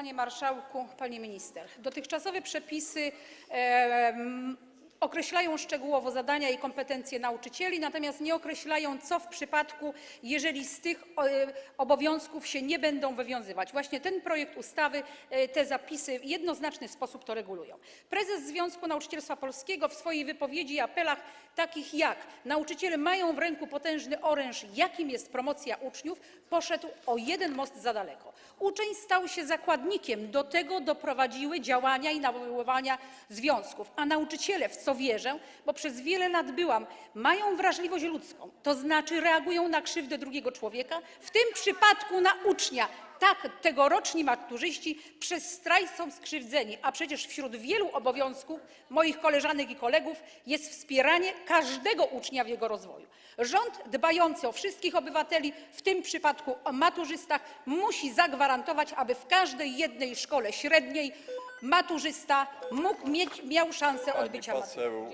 Panie Marszałku! Pani Minister! Dotychczasowe przepisy określają szczegółowo zadania i kompetencje nauczycieli, natomiast nie określają, co w przypadku, jeżeli z tych e, obowiązków się nie będą wywiązywać. Właśnie ten projekt ustawy, e, te zapisy w jednoznaczny sposób to regulują. Prezes Związku Nauczycielstwa Polskiego w swojej wypowiedzi i apelach takich jak nauczyciele mają w ręku potężny oręż, jakim jest promocja uczniów, poszedł o jeden most za daleko. Uczeń stał się zakładnikiem, do tego doprowadziły działania i nawoływania związków, a nauczyciele, w co wierzę, bo przez wiele lat byłam, mają wrażliwość ludzką, to znaczy reagują na krzywdę drugiego człowieka, w tym przypadku na ucznia. Tak, tegoroczni maturzyści przez strajk są skrzywdzeni, a przecież wśród wielu obowiązków moich koleżanek i kolegów jest wspieranie każdego ucznia w jego rozwoju. Rząd dbający o wszystkich obywateli, w tym przypadku o maturzystach, musi zagwarantować, aby w każdej jednej szkole średniej maturzysta mógł mieć, miał szansę odbycia matury. Poseł